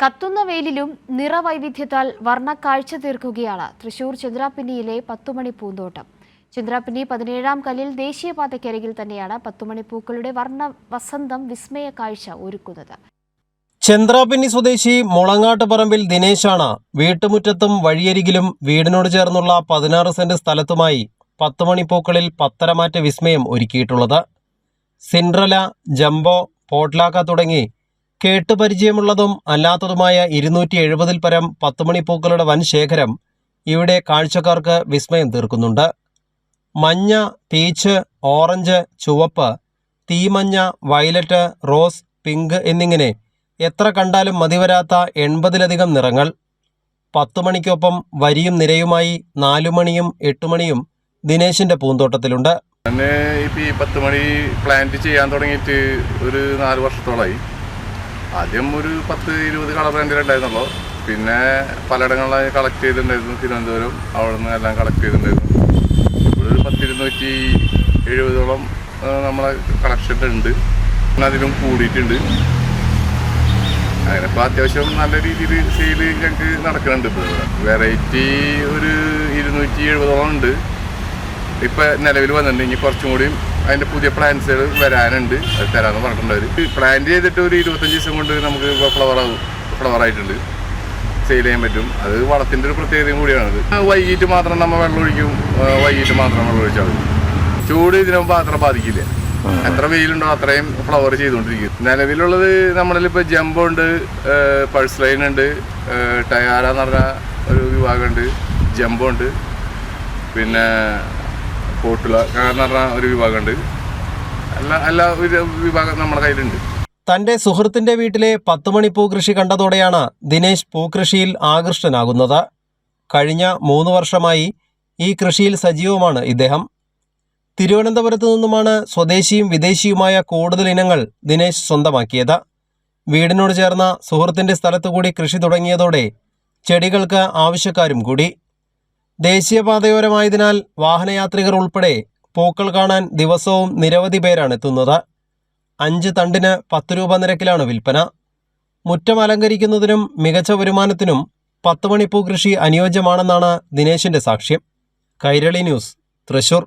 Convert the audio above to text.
കത്തുന്ന വെയിലിലും നിറവൈവിധ്യത്താൽ വർണക്കാഴ്ച തീർക്കുകയാണ്. തൃശൂർ ചന്ദ്രാപ്പിന്നിയിലെ പത്തുമണി പൂന്തോട്ടം. ചന്ദ്രാപ്പിന്നി പതിനേഴാം കല്ലിൽ ദേശീയപാതയ്ക്കരികിൽ തന്നെയാണ് പത്തുമണി പൂക്കളുടെ വർണ വസന്തം വിസ്മയ കാഴ്ച ഒരുക്കുന്നത്. ചന്ദ്രാപിന്നി സ്വദേശി മുളങ്ങാട്ട് പറമ്പിൽ ദിനേശാണ്. വീട്ടുമുറ്റത്തും വഴിയരികിലും വീടിനോട് ചേർന്നുള്ള പതിനാറ് സെന്റ് സ്ഥലത്തുമായി പത്തുമണി മണിപ്പൂക്കളിൽ പത്തരമാറ്റ വിസ്മയം ഒരുക്കിയിട്ടുള്ളത്. സിൻഡ്രല ജംബോ പോട്ട്ലാക്ക തുടങ്ങി കേട്ടുപരിചയമുള്ളതും അല്ലാത്തതുമായ ഇരുന്നൂറ്റി എഴുപതിൽ പരം പത്തുമണിപ്പൂക്കളുടെ വൻ ശേഖരം ഇവിടെ കാഴ്ചക്കാർക്ക് വിസ്മയം തീർക്കുന്നുണ്ട്. മഞ്ഞ പീച്ച് ഓറഞ്ച് ചുവപ്പ് തീമഞ്ഞ വയലറ്റ് റോസ് പിങ്ക് എന്നിങ്ങനെ എത്ര കണ്ടാലും മതിവരാത്ത എൺപതിലധികം നിറങ്ങൾ. പത്തുമണിക്കൊപ്പം വരിയും നിരയുമായി നാലുമണിയും എട്ടുമണിയും ദിനേശിന്റെ പൂന്തോട്ടത്തിലുണ്ട്. ഞാൻ ഈ പത്ത് മണി പ്ലാന്റ് ചെയ്യാൻ തുടങ്ങിയിട്ട് ഒരു നാല് വർഷത്തോളമായി ആദ്യം ഒരു പത്ത് ഇരുപത് കളർ ഉണ്ടായിരുന്നുള്ളൂ പിന്നെ പലയിടങ്ങളിലായി കളക്ട് ചെയ്തിട്ടുണ്ടായിരുന്നു. തിരുവനന്തപുരം അവിടെ നിന്ന് എല്ലാം കളക്ട് ചെയ്തിട്ടുണ്ടായിരുന്നു. ഇവിടെ ഒരു പത്തിരുന്നൂറ്റി എഴുപതോളം നമ്മളെ കളക്ഷൻ ഉണ്ട്. പിന്നെ അതിലും കൂടിയിട്ടുണ്ട്. അങ്ങനെ ഇപ്പോൾ അത്യാവശ്യം നല്ല രീതിയിൽ സെയിൽ ഞങ്ങൾക്ക് നടക്കുന്നുണ്ട് ഇപ്പോൾ വെറൈറ്റി ഒരു ഇരുന്നൂറ്റി എഴുപതോളം ഉണ്ട്. ഇപ്പം നിലവിൽ വന്നിട്ടുണ്ട്. ഇനി കുറച്ചും കൂടിയും അതിന്റെ പുതിയ പ്ലാന്റ്സുകൾ വരാനുണ്ട്. അത് തരാന്ന് പറഞ്ഞിട്ടുണ്ട് പ്ലാന്റ് ചെയ്തിട്ട് ഒരു ഇരുപത്തഞ്ച് ദിവസം കൊണ്ട് നമുക്ക് ഫ്ലവർ ഫ്ലവർ ആയിട്ടുണ്ട്. സെയിൽ ചെയ്യാൻ പറ്റും. അത് വളത്തിന്റെ ഒരു പ്രത്യേകതയും കൂടിയാണത് വൈകിട്ട് മാത്രം നമ്മൾ വെള്ളം ഒഴിക്കും. വൈകിട്ട് മാത്രം വെള്ളം ഒഴിച്ചാൽ മതി. ചൂട് ഇതിനുമ്പോൾ അത്ര ബാധിക്കില്ല. എത്ര വെയിലുണ്ടോ അത്രയും ഫ്ലവർ ചെയ്തുകൊണ്ടിരിക്കും. നിലവിലുള്ളത് നമ്മളിൽ ഇപ്പോൾ ജമ്പുണ്ട് പൾസ് ലൈൻ ഉണ്ട് ടയാറ എന്ന് പറഞ്ഞ ഒരു വിഭാഗമുണ്ട് ജമ്പുണ്ട് പിന്നെ പോട്ടുല എന്ന് പറഞ്ഞ ഒരു വിഭാഗമുണ്ട് എല്ലാ എല്ലാ വിഭാഗം നമ്മുടെ കയ്യിലുണ്ട്. തന്റെ സുഹൃത്തിന്റെ വീട്ടിലെ പത്തുമണി കൃഷി കണ്ടതോടെയാണ് ദിനേശ് പൂക്കൃഷിയിൽ ആകൃഷ്ടനാകുന്നത്. കഴിഞ്ഞ മൂന്ന് വർഷമായി ഈ കൃഷിയിൽ സജീവമാണ് ഇദ്ദേഹം. തിരുവനന്തപുരത്തു നിന്നുമാണ് സ്വദേശിയും വിദേശിയുമായ കൂടുതൽ ഇനങ്ങൾ ദിനേശ് സ്വന്തമാക്കിയത്. വീടിനോട് ചേർന്ന സുഹൃത്തിന്റെ സ്ഥലത്തുകൂടി കൃഷി തുടങ്ങിയതോടെ ചെടികൾക്ക് ആവശ്യക്കാരും കൂടി. ദേശീയപാതയോരമായതിനാൽ വാഹനയാത്രികർ ഉൾപ്പെടെ പൂക്കൾ കാണാൻ ദിവസവും നിരവധി പേരാണ് എത്തുന്നത്. അഞ്ച് തണ്ടിന് പത്ത് രൂപ നിരക്കിലാണ് വിൽപ്പന. മുറ്റം അലങ്കരിക്കുന്നതിനും മികച്ച വരുമാനത്തിനും പത്ത് മണിപ്പൂ കൃഷി അനുയോജ്യമാണെന്നാണ് ദിനേശിന്റെ സാക്ഷ്യം. കൈരളി ന്യൂസ് തൃശൂർ.